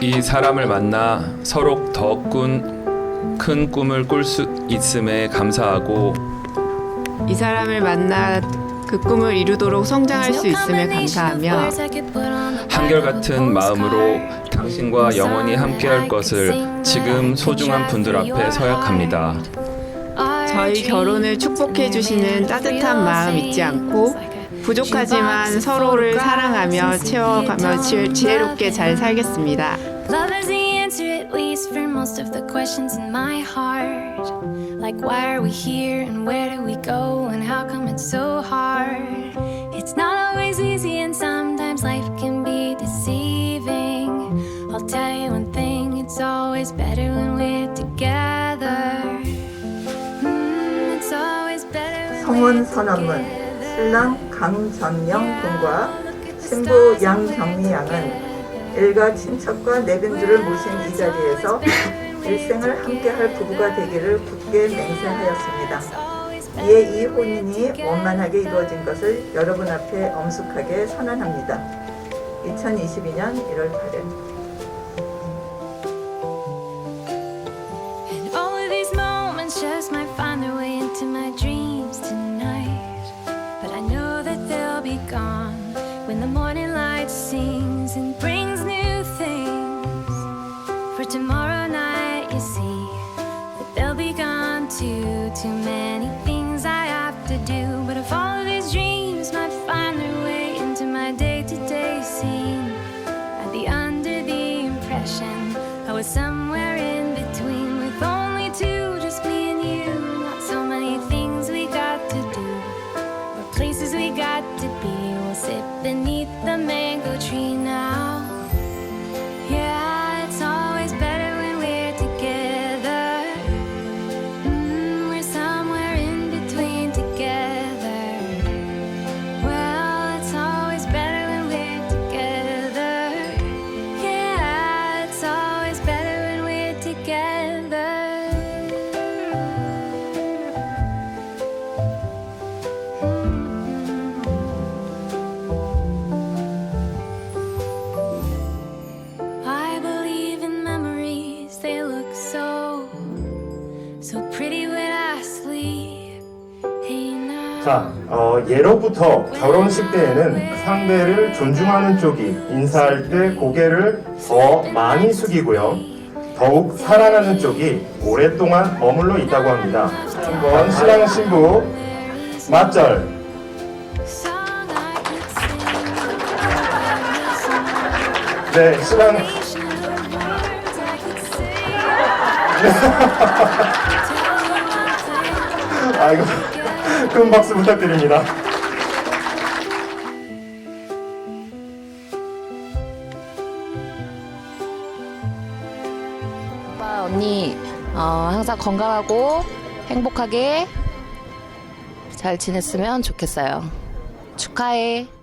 이 사람을 만나 서로 더큰 꿈을 꿀 수 있음에 감사하고 이 사람을 만나 그 꿈을 이루도록 성장할 수 있음에 감사하며 한결같은 마음으로 당신과 영원히 함께할 것을 지금 소중한 분들 앞에 서약합니다. 저희 결혼을 축복해 주시는 따뜻한 마음 잊지 않고 부족하지만 서로를 사랑하며 채워가며 지- 지혜롭게 잘 살겠습니다. Love is the answer, at least for most of the questions in my heart. Like, why are we here and where do we go and how come it's so hard? It's not always easy and sometimes life can be deceiving. I'll tell you one thing, it's always better when we're together. Mm, it's always better when 성혼 we're 선언문 together. 신랑 강전영 군과 신부 양경미 양은 일가 친척과 내빈들을 모신 이 자리에서 일생을 함께할 부부가 되기를 굳게 맹세하였습니다. 이에 이 혼인이 원만하게 이루어진 것을 여러분 앞에 엄숙하게 선언합니다. 2022년 1월 8일 gone when the morning light sings and brings new things. For tomorrow night, you see, that they'll be gone too. Too many things I have to do. But if all of these dreams might find their way into my day to day scene, I'd be under the impression I was somewhere 자, 어, 예로부터 결혼식 때에는 상대를 존중하는 쪽이 인사할 때 고개를 더 많이 숙이고요. 더욱 사랑하는 쪽이 오랫동안 머물러 있다고 합니다. 한번 신랑 신부 맞절. 네 신랑. 아이고 큰 박수 부탁드립니다. 오빠 언니 어, 항상 건강하고 행복하게 잘 지냈으면 좋겠어요. 축하해.